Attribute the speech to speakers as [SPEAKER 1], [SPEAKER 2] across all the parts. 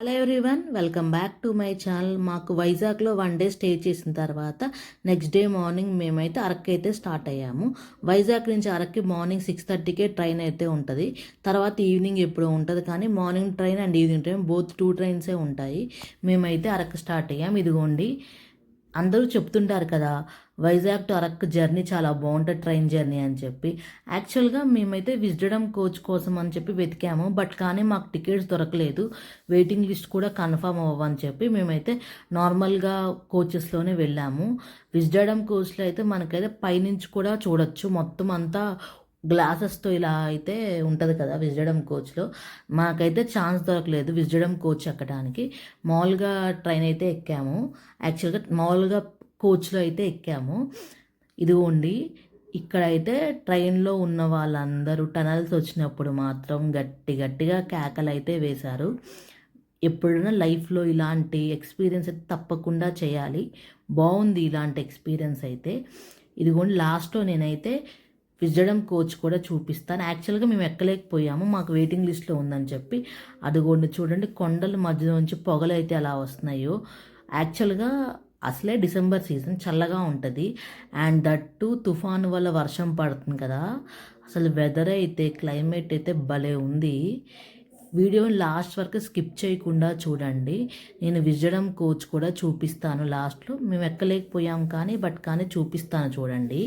[SPEAKER 1] Hello everyone welcome back to my channel మాకు వైజాగ్లో one day stay చేసిన తర్వాత నెక్స్ట్ డే మార్నింగ్ మేమైతే అరకు అయితే స్టార్ట్ అయ్యాము. వైజాగ్ నుంచి అరకు మార్నింగ్ సిక్స్ థర్టీకే ట్రైన్ అయితే ఉంటుంది. తర్వాత ఈవినింగ్ ఎప్పుడో ఉంటుంది కానీ morning train and evening train both two ట్రైన్సే ఉంటాయి. మేమైతే అరకు స్టార్ట్ అయ్యాం ఇదిగోండి. అందరూ చెప్తుంటారు కదా వైజాగ్ టు అరక్ జర్నీ చాలా బాగుంటుంది ట్రైన్ జర్నీ అని చెప్పి. యాక్చువల్గా మేమైతే విజడడం కోచ్ కోసం అని చెప్పి వెతికాము బట్ కానీ మాకు టికెట్స్ దొరకలేదు. వెయిటింగ్ లిస్ట్ కూడా కన్ఫర్మ్ అవ్వని చెప్పి మేమైతే నార్మల్గా కోచెస్లోనే వెళ్ళాము. విజడడం కోచ్లో అయితే మనకైతే పైనుంచి కూడా చూడొచ్చు. మొత్తం అంతా గ్లాసెస్తో ఇలా అయితే ఉంటుంది కదా విజడం కోచ్లో. మాకైతే ఛాన్స్ దొరకలేదు విజడం కోచ్ ఎక్కడానికి. మామూలుగా ట్రైన్ అయితే ఎక్కాము. యాక్చువల్గా మామూలుగా కోచ్లో అయితే ఎక్కాము. ఇదిగోండి ఇక్కడైతే ట్రైన్లో ఉన్న వాళ్ళందరూ టనల్స్ వచ్చినప్పుడు మాత్రం గట్టి గట్టిగా కేకలు అయితే వేశారు. ఎప్పుడైనా లైఫ్లో ఇలాంటి ఎక్స్పీరియన్స్ అయితే తప్పకుండా చేయాలి. బాగుంది ఇలాంటి ఎక్స్పీరియన్స్ అయితే. ఇదిగోండి లాస్ట్లో నేనైతే విజడం కోచ్ కూడా చూపిస్తాను. యాక్చువల్గా మేము ఎక్కలేకపోయాము. మాకు వెయిటింగ్ లిస్ట్లో ఉందని చెప్పి. అదిగోండి చూడండి కొండల మధ్య నుంచి పొగలు అయితే ఎలా వస్తున్నాయో. యాక్చువల్గా అసలే డిసెంబర్ సీజన్ చల్లగా ఉంటుంది. అండ్ దట్టు తుఫాను వల్ల వర్షం పడుతుంది కదా. అసలు వెదర్ అయితే క్లైమేట్ అయితే భలే ఉంది. వీడియోని లాస్ట్ వరకు స్కిప్ చేయకుండా చూడండి. నేను విజడం కోచ్ కూడా చూపిస్తాను లాస్ట్లో. మేము ఎక్కలేకపోయాం కానీ బట్ కానీ చూపిస్తాను చూడండి.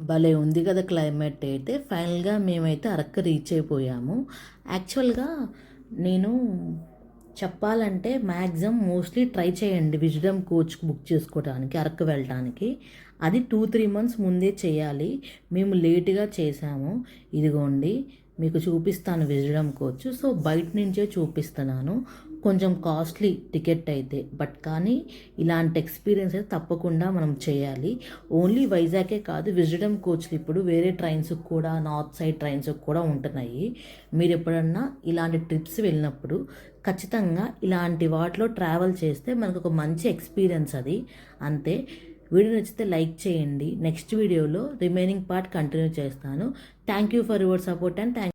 [SPEAKER 1] భలే ఉంది కదా క్లైమేట్ అయితే. ఫైనల్గా మేమైతే అరకు రీచ్ అయిపోయాము. యాక్చువల్గా నేను చెప్పాలంటే మ్యాక్సిమం మోస్ట్లీ ట్రై చేయండి విజడమ్ కోచ్ బుక్ చేసుకోవడానికి అరకు వెళ్ళడానికి అది టూ త్రీ మంత్స్ ముందే చేయాలి. మేము లేటుగా చేసాము. ఇదిగోండి మీకు చూపిస్తాను విజడమ్ కోచ్ సో బయట నుంచే చూపిస్తున్నాను. కొంచెం కాస్ట్లీ టికెట్ అయితే. బట్ కానీ ఇలాంటి ఎక్స్పీరియన్స్ అయితే తప్పకుండా మనం చేయాలి. ఓన్లీ వైజాగే కాదు విజడమ్ కోచ్లు ఇప్పుడు వేరే ట్రైన్స్ కూడా నార్త్ సైడ్ ట్రైన్స్ కూడా ఉంటున్నాయి. మీరు ఎప్పుడన్నా ఇలాంటి ట్రిప్స్ వెళ్ళినప్పుడు ఖచ్చితంగా ఇలాంటి వాటిలో ట్రావెల్ చేస్తే మనకు ఒక మంచి ఎక్స్పీరియన్స్ అది. అంతే. వీడియో నచ్చితే లైక్ చేయండి. నెక్స్ట్ వీడియోలో రిమైనింగ్ పార్ట్ కంటిన్యూ చేస్తాను. Thank you for your support and thank